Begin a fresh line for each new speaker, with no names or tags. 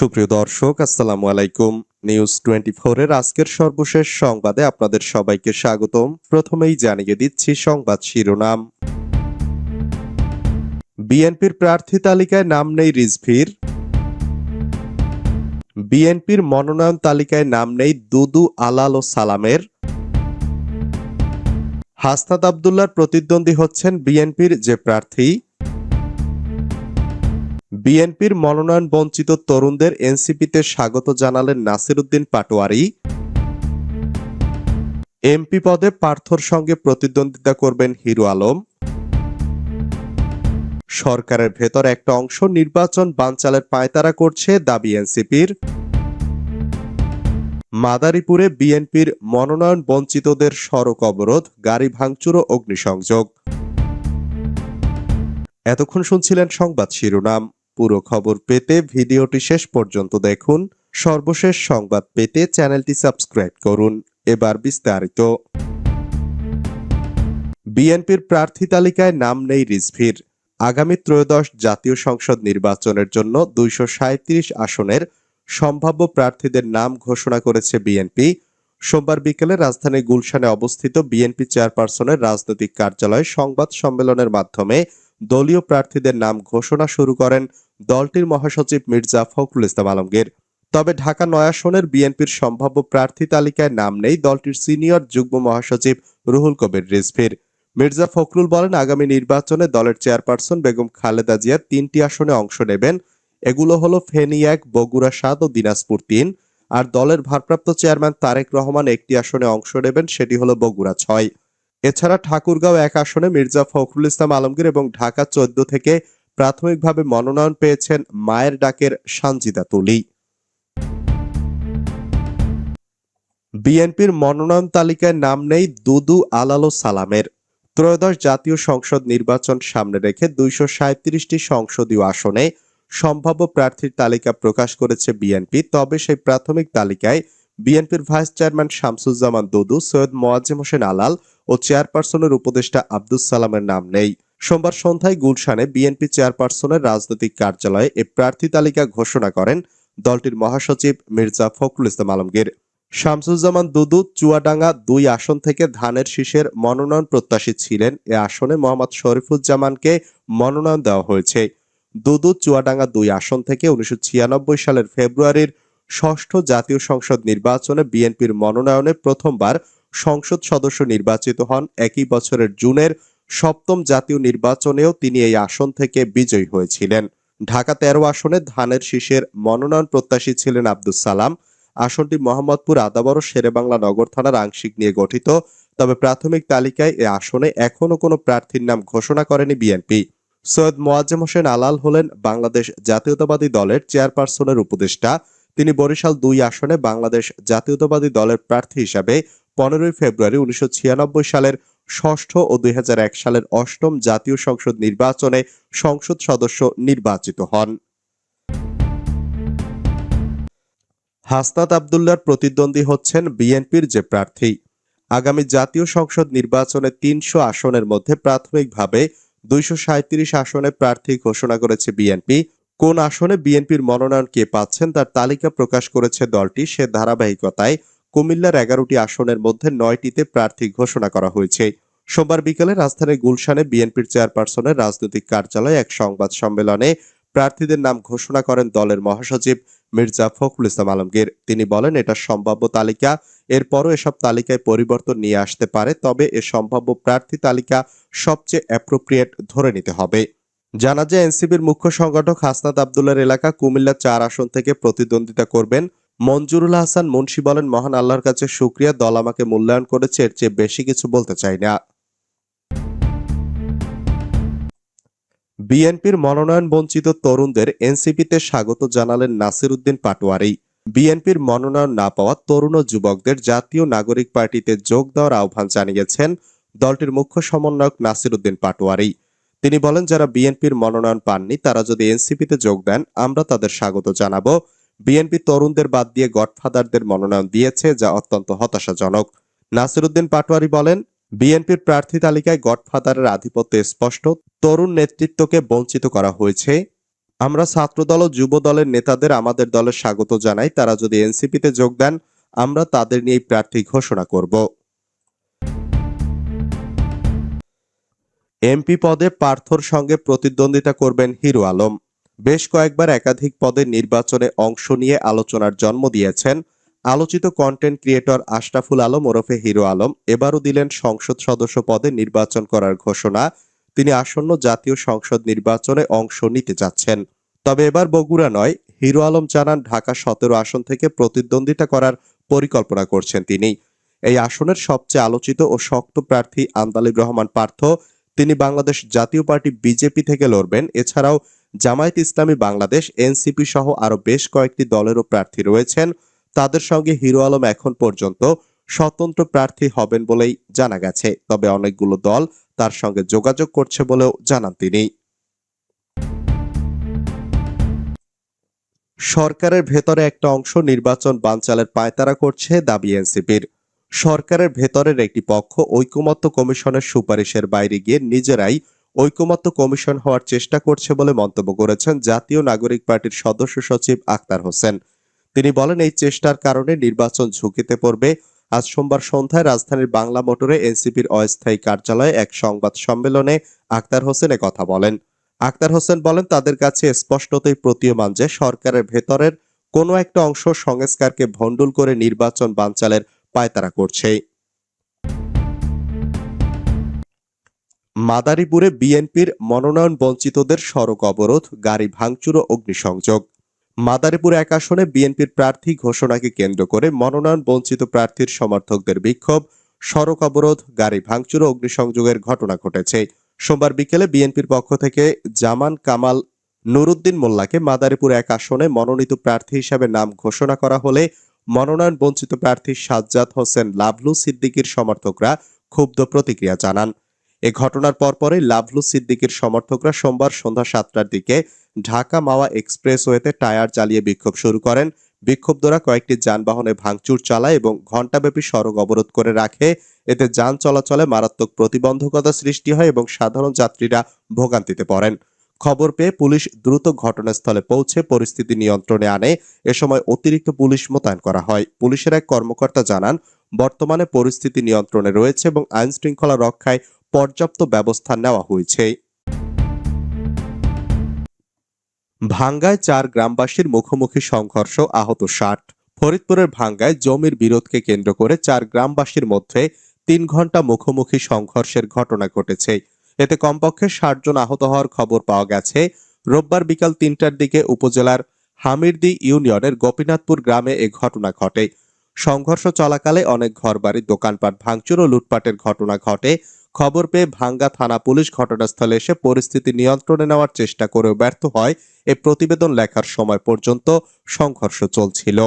সুপ্রিয় দর্শক, আসসালামু আলাইকুম। নিউজ টোয়েন্টি এর আজকের সর্বশেষ সংবাদে আপনাদের সবাইকে স্বাগতম। প্রথমেই জানিয়ে দিচ্ছি সংবাদ শিরোনাম। বিএনপির প্রার্থী তালিকায় নাম নেই রিজভির। বিএনপির মনোনয়ন তালিকায় নাম নেই দুদু আলাল ও সালামের। হাসনাত আবদুল্লার প্রতিদ্বন্দ্বী হচ্ছেন বিএনপির যে প্রার্থী। বিএনপির মনোনয়ন বঞ্চিত তরুণদের এনসিপিতে স্বাগত জানালেন নাসির উদ্দিন পাটোয়ারি। এমপি পদে পার্থর সঙ্গে প্রতিদ্বন্দ্বিতা করবেন হিরো আলম। সরকারের ভেতর একটা অংশ নির্বাচন বানচালের পায়তারা করছে দাবি এনসিপির। মাদারীপুরে বিএনপির মনোনয়ন বঞ্চিতদের সড়ক অবরোধ, গাড়ি ভাঙচুর ও অগ্নিসংযোগ। এতক্ষণ শুনছিলেন সংবাদ শিরোনাম। পুরো খবর পেতে ভিডিওটি শেষ পর্যন্ত দেখুন। সর্বশেষ সংবাদ পেতে চ্যানেলটি সাবস্ক্রাইব করুন। এবার বিস্তারিত। বিএনপির প্রার্থী তালিকায় নাম নেই রিজভির। আগামী ত্রয়োদশ জাতীয় সংসদ নির্বাচনের জন্য দুইশো সাঁইত্রিশ আসনের সম্ভাব্য প্রার্থীদের নাম ঘোষণা করেছে বিএনপি। সোমবার বিকেলে রাজধানী গুলশানে অবস্থিত বিএনপি চেয়ারপারসনের রাজনৈতিক কার্যালয়ে সংবাদ সম্মেলনের মাধ্যমে দলীয় প্রার্থীদের নাম ঘোষণা শুরু করেন দলটির মহাসচিব মির্জা ফখরুল ইসলাম আলমগীর। তবে ঢাকা নয় আসনের বিএনপির সম্ভাব্য প্রার্থী তালিকায় নাম নেই দলটির সিনিয়র যুগ্ম মহাসচিব রুহুল কবির রিজভির। মির্জা ফখরুল বলেন, আগামী নির্বাচনে দলের চেয়ারপারসন বেগম খালেদা জিয়া তিনটি আসনে অংশ নেবেন। এগুলো হলো ফেনী এক, বগুড়া সাত ও দিনাজপুর তিন। আর দলের ভারপ্রাপ্ত চেয়ারম্যান তারেক রহমান একটি আসনে অংশ নেবেন, সেটি হলো বগুড়া ছয়। এছাড়া ঠাকুরগাঁও এক আসনে মির্জা ফখরুল ইসলাম আলমগীর এবং ঢাকা চোদ্দ থেকে প্রাথমিকভাবে মনোনয়ন পেয়েছেন মায়ের ডাকের সানজিদা তুলি। বিএনপির মনোনয়ন তালিকায় নাম নেই দুদু আলালো সালামের। ত্রয়োদশ জাতীয় সংসদ নির্বাচন সামনে রেখে দুইশো সাঁত্রিশটি সংসদীয় আসনে সম্ভাব্য প্রার্থীর তালিকা প্রকাশ করেছে বিএনপি, তবে সেই প্রাথমিক তালিকায় বিএনপির ভাইস চেয়ারম্যান শামসুজ্জামান দুদু, সৈয়দ মোয়াজ্জেম হোসেন আলাল ও চেয়ারপারসনের উপদেষ্টা আব্দুস সালামের নাম নেই। সোমবার সন্ধ্যায় গুলশানে বিএনপি চেয়ারপারসনের রাজনৈতিক কার্যালয়ে এ প্রার্থী তালিকা ঘোষণা করেন দলটির মহাসচিব মির্জা ফখরুল ইসলাম আলমগীর। শামসুজ্জামান দুদু চুয়াডাঙ্গা দুই আসন থেকে ধানের শীষের মনোনয়ন প্রত্যাশী ছিলেন। এ আসনে মোহাম্মদ শরীফুজ্জামানকে মনোনয়ন দেওয়া হয়েছে। দুদু চুয়াডাঙ্গা দুই আসন থেকে উনিশশো ছিয়ানব্বই সালের ফেব্রুয়ারির ষষ্ঠ জাতীয় সংসদ নির্বাচনে বিএনপির মনোনয়নে প্রথমবার সংসদ সদস্য নির্বাচিত হন। একই বছরের জুনের সপ্তম জাতীয় নির্বাচনেও তিনি এই আসন থেকে বিজয়ী হয়েছিলেন। ঢাকা তেরো আসনে ধানের শীষের মনোনয়ন প্রত্যাশী ছিলেন আব্দুস সালাম। আসনটি মোহাম্মদপুর আদাবর শেরেবাংলা নগর থানার আংশিক নিয়ে গঠিত। তবে প্রাথমিক তালিকায় এ আসনে এখনও কোনো প্রার্থীর নাম ঘোষণা করেনি বিএনপি। সৈয়দ মোয়াজ্জেম হোসেন আলাল হলেন বাংলাদেশ জাতীয়তাবাদী দলের চেয়ারপারসনের উপদেষ্টা। তিনি বরিশাল দুই আসনে বাংলাদেশ জাতীয়তাবাদী দলের প্রার্থী হিসাবে পনেরোই ফেব্রুয়ারি উনিশশো ছিয়ানব্বই সালের ষষ্ঠ ও দুই সালের অষ্টম জাতীয় সংসদ নির্বাচনে সংসদ সদস্য নির্বাচিত হন। হাসনাত আবদুল্লার প্রতিদ্বন্দ্বী হচ্ছেন বিএনপির যে প্রার্থী। আগামী জাতীয় সংসদ নির্বাচনে তিনশো আসনের মধ্যে প্রাথমিকভাবে দুইশো আসনে প্রার্থী ঘোষণা করেছে বিএনপি। কোন আসনে বিএনপির মনোনয়ন কে পাচ্ছেন তার তালিকা প্রকাশ করেছে দলটি। সে ধারাবাহিকতায় কুমিল্লার এগারোটি আসনের মধ্যে নয়টিতে প্রার্থী ঘোষণা করা হয়েছে। সোমবার বিকেলে রাজধানীর গুলশানে বিএনপির চেয়ারপারসনের রাজনৈতিক কার্যালয়ে এক সংবাদ সম্মেলনে প্রার্থীদের নাম ঘোষণা করেন দলের মহাসচিব মির্জা ফখরুল ইসলাম আলমগীর। তিনি বলেন, এটা সম্ভাব্য তালিকা, এরপরও এসব তালিকায় পরিবর্তন নিয়ে আসতে পারে, তবে এ সম্ভাব্য প্রার্থী তালিকা সবচেয়ে অ্যাপ্রোপ্রিয়েট ধরে নিতে হবে। জানা যায় এনসিবির মুখ্য সংগঠক হাসনাত আবদুল্লার এলাকা কুমিল্লা চার আসন থেকে প্রতিদ্বন্দ্বিতা করবেন মঞ্জুরুল হাসান মুন্সি বলেন, মহান আল্লাহর কাছে শুক্রিয়া, দল আমাকে মূল্যায়ন করেছে, এর চেয়ে বেশি কিছু বলতে চাই না। বিএনপির মনোনয়ন বঞ্চিত তরুণদের এনসিপিতে স্বাগত জানালেন নাসির উদ্দিন পাটোয়ারি। বিএনপির মনোনয়ন না পাওয়া তরুণ ও যুবকদের জাতীয় নাগরিক পার্টিতে যোগ দেওয়ার আহ্বান জানিয়েছেন দলটির মুখ্য সমন্বয়ক নাসির উদ্দিন পাটোয়ারি। তিনি বলেন, যারা বিএনপির মনোনয়ন পাননি, তারা যদি এনসিপিতে যোগ দেন, আমরা তাদের স্বাগত জানাব। বিএনপি তরুণদের বাদ দিয়ে গডফাদারদের মনোনয়ন দিয়েছে, যা অত্যন্ত হতাশাজনক। নাসিরুদ্দিন পাটোয়ারি বলেন, বিএনপির প্রার্থী তালিকায় গডফাদারের আধিপত্য স্পষ্ট, তরুণ নেতৃত্বকে বঞ্চিত করা হয়েছে। আমরা ছাত্রদল ও যুব দলের নেতাদের আমাদের দলে স্বাগত জানাই, তারা যদি এনসিপিতে যোগ দেন, আমরা তাদের নিয়েই প্রার্থী ঘোষণা করব। এমপি পদে পার্থর সঙ্গে প্রতিদ্বন্দ্বিতা করবেন হিরো আলম। বেশ কয়েকবার একাধিক পদে নির্বাচনে অংশ নিয়ে আলোচনার জন্ম দিয়েছেন আলোচিত কন্টেন্ট ক্রিয়েটর আশরাফুল আলম ওরফে হিরো আলম। এবারও দিলেন সংসদ সদস্য পদে নির্বাচন করার ঘোষণা। তিনি আসন্ন জাতীয় সংসদ নির্বাচনে অংশ নিতে যাচ্ছেন তবে এবার বগুড়া নয়, হিরো আলম জানান ঢাকা সতেরো আসন থেকে প্রতিদ্বন্দ্বিতা করার পরিকল্পনা করছেন তিনি। এই আসনের সবচেয়ে আলোচিত ও শক্ত প্রার্থী আন্দালিব রহমান পার্থ তিনি বাংলাদেশ জাতীয় পার্টি বিজেপি থেকে লড়বেন। এছাড়াও জামায়াত ইসলামী বাংলাদেশ, এনসিপি সহ আরও বেশ কয়েকটি দলেরও প্রার্থী রয়েছেন। তাদের সঙ্গে হিরো আলম এখন পর্যন্ত স্বতন্ত্র প্রার্থী হবেন বলেই জানা গেছে। তবে অনেকগুলো দল তার সঙ্গে যোগাযোগ করছে বলেও জানান তিনি। সরকারের ভেতরে একটা অংশ নির্বাচন বানচালের পায়তারা করছে দাবি এনসিপির। সরকারের ভেতরের একটি পক্ষ ঐকমত্য কমিশনের সুপারিশের বাইরে গিয়ে নিজেরাই ঐকমত্য কমিশন হওয়ার চেষ্টা করছে বলে মন্তব্য করেছেন জাতীয় নাগরিক পার্টির সদস্য সচিব আক্তার হোসেন। তিনি বলেন, এই চেষ্টার কারণে নির্বাচন ঝুঁকিতে পড়বে। আজ সোমবার সন্ধ্যায় রাজধানীর বাংলা মোটরে এনসিপির অস্থায়ী কার্যালয়ে এক সংবাদ সম্মেলনে আক্তার হোসেন কথা বলেন। আক্তার হোসেন বলেন, তাদের কাছে স্পষ্টতই প্রতীয়মান যে সরকারের ভেতরের কোনো একটা অংশ সংস্কারকে ভণ্ডুল করে নির্বাচন বানচালের পায়তারা করছে মাদারীপুরে বিএনপির মনোনয়ন বঞ্চিতদের সড়ক অবরোধ, গাড়ি ভাঙচুর ও অগ্নিসংযোগ। মাদারীপুর এক আসনে বিএনপির প্রার্থী ঘোষণাকে কেন্দ্র করে মনোনয়ন বঞ্চিত প্রার্থীর সমর্থকদের বিক্ষোভ, সড়ক অবরোধ, গাড়ি ভাঙচুর ও অগ্নিসংযোগের ঘটনা ঘটেছে। সোমবার বিকেলে বিএনপির পক্ষ থেকে জামান কামাল নুরুদ্দিন মোল্লাকে মাদারীপুর এক আসনে মনোনীত প্রার্থী হিসাবে নাম ঘোষণা করা হলে মনোনয়ন বঞ্চিত প্রার্থী সাজ্জাদ হোসেন লাভলু সিদ্দিকির সমর্থকরা ক্ষুব্ধ প্রতিক্রিয়া জানান। এ ঘটনার পরপরই লাভলু সিদ্দিকীর সমর্থকরা সোমবার সন্ধ্যা সাতটার দিকে ঢাকা মাওয়া এক্সপ্রেসওয়েতে টায়ার জ্বালিয়ে বিক্ষোভ শুরু করেন। বিক্ষুব্ধরা কয়েকটি যানবাহনে ভাঙচুর চালায় এবং ঘণ্টাব্যাপী সড়ক অবরোধ করে রাখে। এতে যান চলাচলে মারাত্মক প্রতিবন্ধকতা সৃষ্টি হয় এবং সাধারণ যাত্রীরা ভোগান্তিতে পড়েন। খবর পেয়ে পুলিশ দ্রুত ঘটনাস্থলে পৌঁছে পরিস্থিতি নিয়ন্ত্রণে আনে। এ সময় অতিরিক্ত পুলিশ মোতায়েন করা হয়। পুলিশের এক কর্মকর্তা জানান, বর্তমানে পরিস্থিতি নিয়ন্ত্রণে রয়েছে এবং আইন শৃঙ্খলা রক্ষায় পর্যাপ্ত ব্যবস্থা নেওয়া হয়েছে। ভাঙ্গায় চার গ্রামবাসীর মুখোমুখি সংঘর্ষ আহত ষাট। ফরিদপুরের ভাঙ্গায় জমির বিরোধকে কেন্দ্র করে চার গ্রামবাসীর মধ্যে তিন ঘণ্টা মুখোমুখি সংঘর্ষের ঘটনা ঘটেছে। এতে কমপক্ষে ষাট জন আহত হওয়ার খবর পাওয়া গেছে। রোববার বিকাল তিনটার দিকে উপজেলার হামিরদি ইউনিয়নের গোপীনাথপুর গ্রামে এ ঘটনা ঘটে। সংঘর্ষ চলাকালে অনেক ঘরবাড়ি, দোকানপাট ভাঙচুর ও লুটপাটের ঘটনা ঘটে। খবর পেয়ে ভাঙ্গা থানা পুলিশ ঘটনাস্থলে এসে পরিস্থিতি নিয়ন্ত্রণে নেওয়ার চেষ্টা করেও ব্যর্থ হয়। এ প্রতিবেদন লেখার সময় পর্যন্ত সংঘর্ষ চলছিল।